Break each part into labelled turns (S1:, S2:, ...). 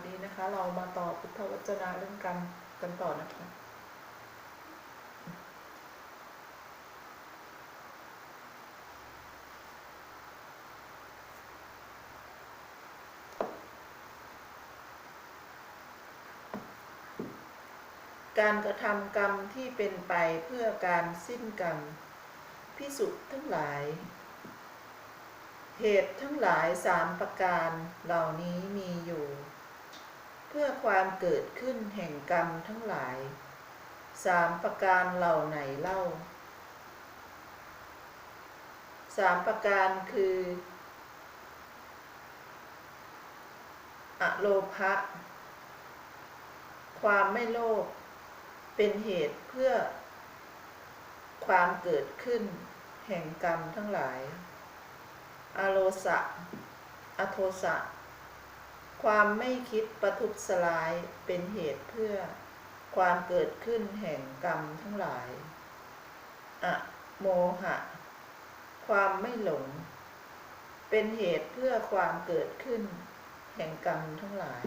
S1: วัสดีนะคะ เรามาต่อพุทธวจนะเรื่องกรรมกันต่อนะคะการกระทำกรรมที่เป็นไปเพื่อการสิ้นกรรมพิสุทธ์ทั้งหลาย เหตุทั้งหลายสามประการเหล่านี้มีอยู่ เพื่อความเกิดขึ้นแห่งกรรมทั้งหลายสามประการเหล่าไหนเล่าสามประการคือ อโลภะความไม่โลภเป็นเหตุเพื่อ ความเกิดขึ้น แห่งกรรมทั้งหลาย อโลสะ อโทสะ ความไม่คิดประทุษร้ายเป็นเหตุเพื่อความเกิดขึ้นแห่งกรรมทั้งหลาย อะโมหะ ความไม่หลง เป็นเหตุเพื่อความเกิดขึ้น แห่งกรรมทั้งหลาย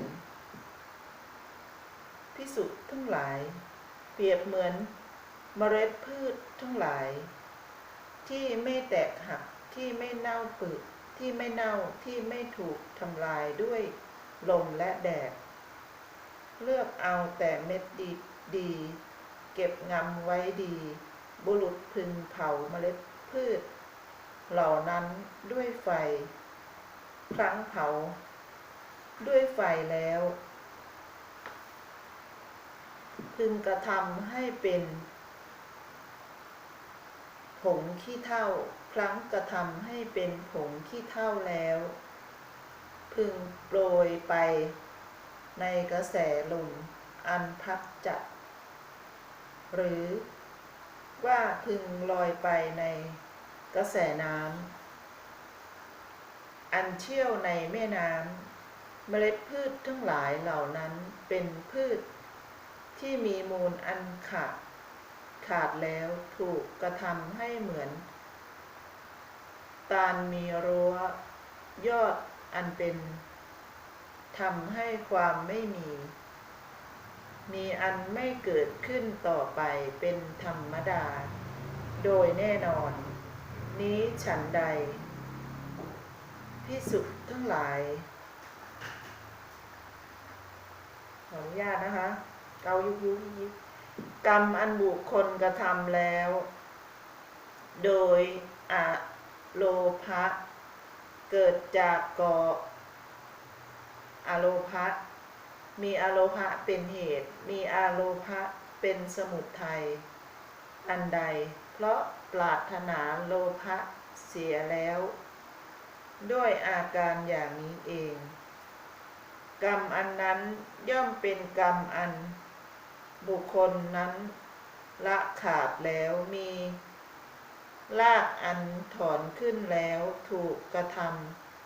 S1: พิสุทั้งหลาย เปรียบเหมือนเมล็ดพืชทั้งหลาย ที่ไม่แตกหักที่ไม่เน่าเปื่อยที่ไม่เน่าที่ไม่ถูกทำลายด้วย ลมและแดด เลือกเอาแต่เม็ดดีดี เก็บงำไว้ดี บุรุษพึงเผาเมล็ดพืช เหล่านั้นด้วยไฟ ครั้งเผา ด้วยไฟแล้ว พึงกระทำให้เป็นผงขี้เท่า ครั้งกระทำให้เป็นผงขี้เท่าแล้ว พึงโปรยไปในกระแสลมอันพัดจัดหรือว่าพึงลอยไปในกระแสน้ำอันเชี่ยวในแม่น้ำเมล็ดพืชทั้งหลายเหล่านั้นเป็นพืชที่มีมูลอันขาดขาดแล้วถูกกระทำให้เหมือน ตาลมีรั้วยอด อันเป็นทำให้ความไม่มี มีอันไม่เกิดขึ้นต่อไปเป็นธรรมดา โดยแน่นอน นี้ฉันใด พิสุทั้งหลาย ขออนุญาตนะคะ เกายุกยุกยิกกรรมอันบุคคลกระทำแล้ว โดยอะโลภะ เกิดจากก่ออะโลภะมีอะโลภะเป็นเหตุ มีอะโลภะเป็นสมุทัยอันใด เพราะปรารถนาโลภะเสียแล้ว ด้วยอาการอย่างนี้เอง กรรมอันนั้นย่อมเป็นกรรมอัน บุคคลนั้นละขาดแล้วมี ลากอันถอนขึ้นแล้วถูกกระท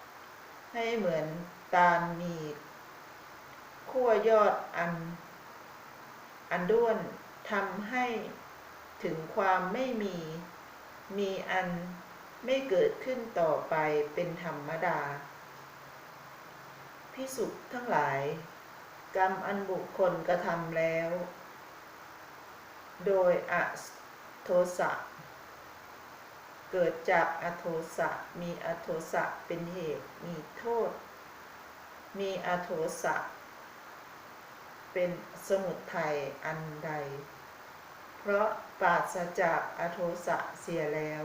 S1: ำให้เหมือนตาลมีขั้วยอดอัน อันด้วนทำให้ถึงความไม่มี มีอันไม่เกิดขึ้นต่อไปเป็นธรรมดา พิสุทั้งหลาย กรรมอันบุคคลกระทำแล้ว โดยอโทสะ เกิดจากอโทสะ มีอโทสะเป็นเหตุ มีโทษ มีอโทสะ เป็นสมุทัยอันใด เพราะปราศจากอโทสะเสียแล้ว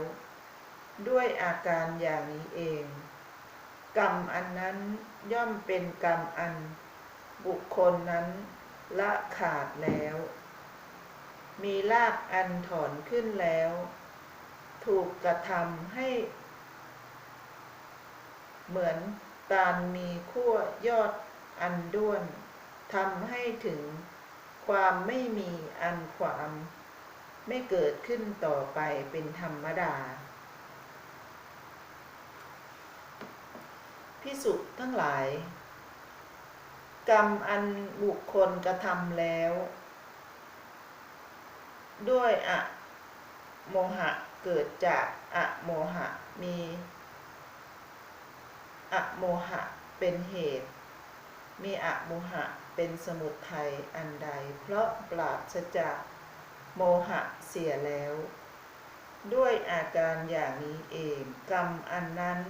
S1: ด้วยอาการอย่างนี้เอง กรรมอันนั้นย่อมเป็นกรรมอัน บุคคลนั้นละขาดแล้ว มีรากอันถอนขึ้นแล้ว ถูกกระทำให้ เหมือนตาลมีขั้วยอดอันด้วนทำให้ถึงความไม่มีอันความ ไม่เกิดขึ้นต่อไปเป็นธรรมดาพิสุทั้งหลาย กรรมอันบุคคลกระทำแล้ว ด้วยอะโมหะ เกิดจากอะโมหะมีอะโมหะเป็นเหตุ มีอะโมหะเป็นสมุทัยอันใด เพราะปราศจากโมหะเสียแล้ว ด้วยอาการอย่างนี้เอง กรรมอันนั้น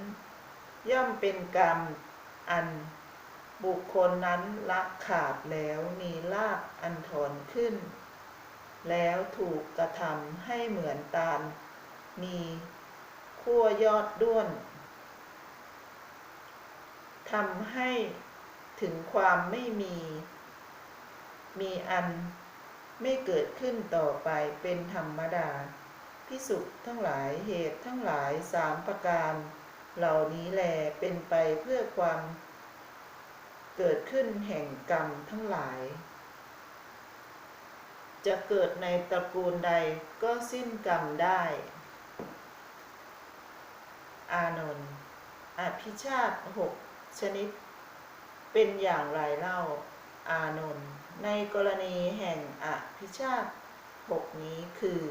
S1: ย่อมเป็นกรรมอันบุคคลนั้นละขาดแล้วมีลาบอันถอนขึ้น แล้วถูกกระทำให้เหมือนตาล มีขั้วยอดด้วนทำให้ถึงความไม่มี มีอันไม่เกิดขึ้นต่อไปเป็นธรรมดาพิสุทั้งหลายเหตุทั้งหลายสามประการ เหล่านี้แลเป็นไปเพื่อความ เกิดขึ้นแห่งกรรมทั้งหลาย จะเกิดในตระกูลใดก็สิ้นกรรมได้ อานนท์อภิชาติหกชนิด เป็นอย่างไรเล่า อานนท์ในกรณีแห่งอภิชาติหกนี้คือ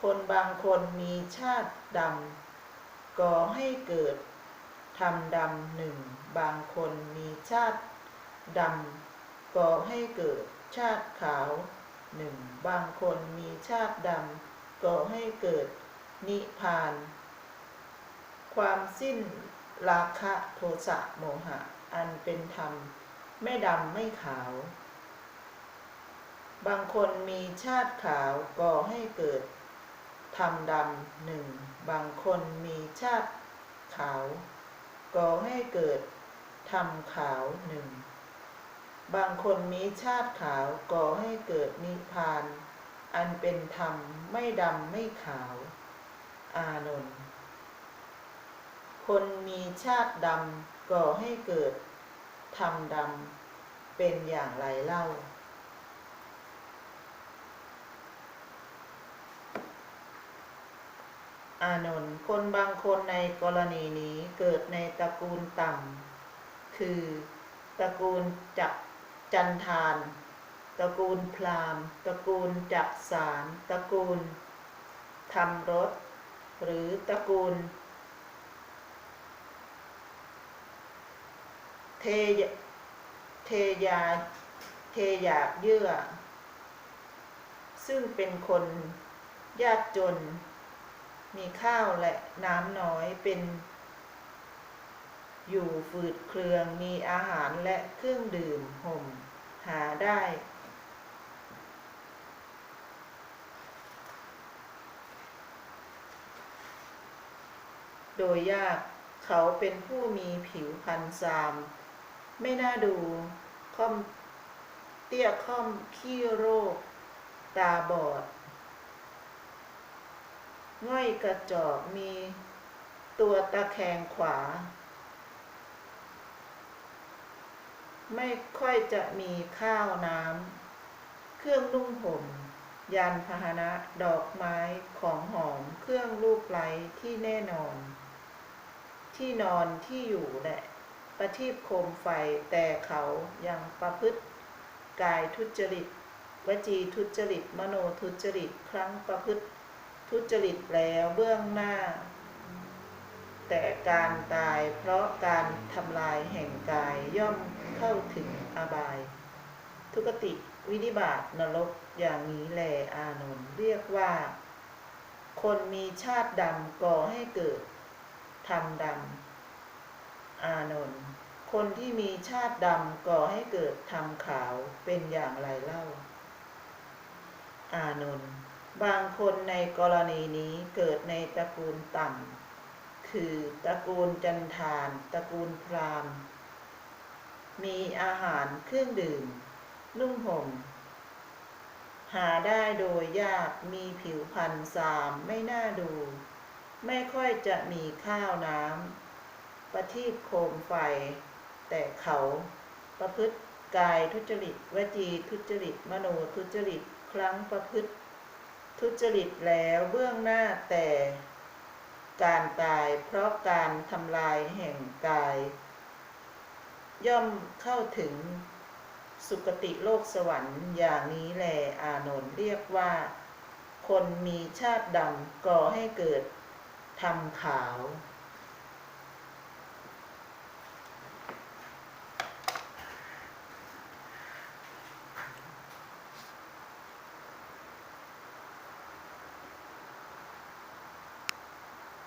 S1: คนบางคนมีชาติดำก่อให้เกิดทำดำหนึ่ง บางคนมีชาติดำก่อให้เกิดชาติขาวหนึ่ง บางคนมีชาติดำก่อให้เกิดนิพพาน ความสิ้นราคะโทสะโมหะ อันเป็นธรรม ไม่ดำไม่ขาว บางคนมีชาติขาวก่อให้เกิดทำดำหนึ่ง บางคนมีชาติขาวก่อให้เกิดทำขาวหนึ่ง บางคนมีชาติขาวก่อให้เกิดนิพพาน อันเป็นธรรมไม่ดำไม่ขาว อานนท์ คนมีชาติดำก่อให้เกิดทำดำเป็นอย่างไรเล่า อานนท์คนบางคนในกรณีนี้เกิดในตระกูลต่ำ คือตระกูลจักจันทานตระกูลพราหมณ์ตระกูลจักสารตระกูลทำรถ หรือตระกูล เทยเทยาเทยาเยื่อ ซึ่งเป็นคนยากจน มีข้าวและน้ำน้อยเป็น อยู่ฝืดเครืองมีอาหารและเครื่องดื่มห่มหาได้โดยยากเขาเป็นผู้มีผิวพรรณซาม ไม่น่าดูค่อมเตี้ยค่อมขี้โรค ตาบอด ง่อยกระจอกมีตัวตะแคงขวา ไม่ค่อยจะมีข้าวน้ำ เครื่องนุ่งห่ม ยานพาหนะ ดอกไม้ของหอม เครื่องลูกไล้ที่แน่นอน ที่นอนที่อยู่และ ประทีปโคมไฟแต่เขายังประพฤติกายทุจริต วจีทุจริต มโนทุจริต ครั้งประพฤติทุจริตแล้วเบื้องหน้า แต่การตายเพราะการทำลายแห่งกายย่อมเข้าถึงอบาย ทุกติวินิบาตนรกอย่างนี้แลอานนท์เรียกว่า คนมีชาติดำก่อให้เกิดทำดำ อานนท์คนที่มีชาติดำก่อให้เกิดทำขาวเป็นอย่างไรเล่า อานนท์บางคนในกรณีนี้เกิดในตระกูลต่ำ คือตระกูลจันทานตระกูลพราหมณ์ มีอาหารเครื่องดื่ม นุ่งห่ม หาได้โดยยากมีผิวพรรณสามไม่น่าดู ไม่ค่อยจะมีข้าวน้ำ ประทีปโคมไฟ แต่เขาประพฤติกายทุจริตวจีทุจริต มโนทุจริต ครั้งประพฤติ ทุจริตแล้วเบื้องหน้าแต่ การตายเพราะการทำลายแห่งกาย ย่อมเข้าถึงสุคติโลกสวรรค์อย่างนี้แลอานนท์เรียกว่า คนมีชาติดำก่อให้เกิดทำขาว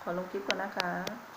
S1: ขอลงคลิปก่อนนะคะ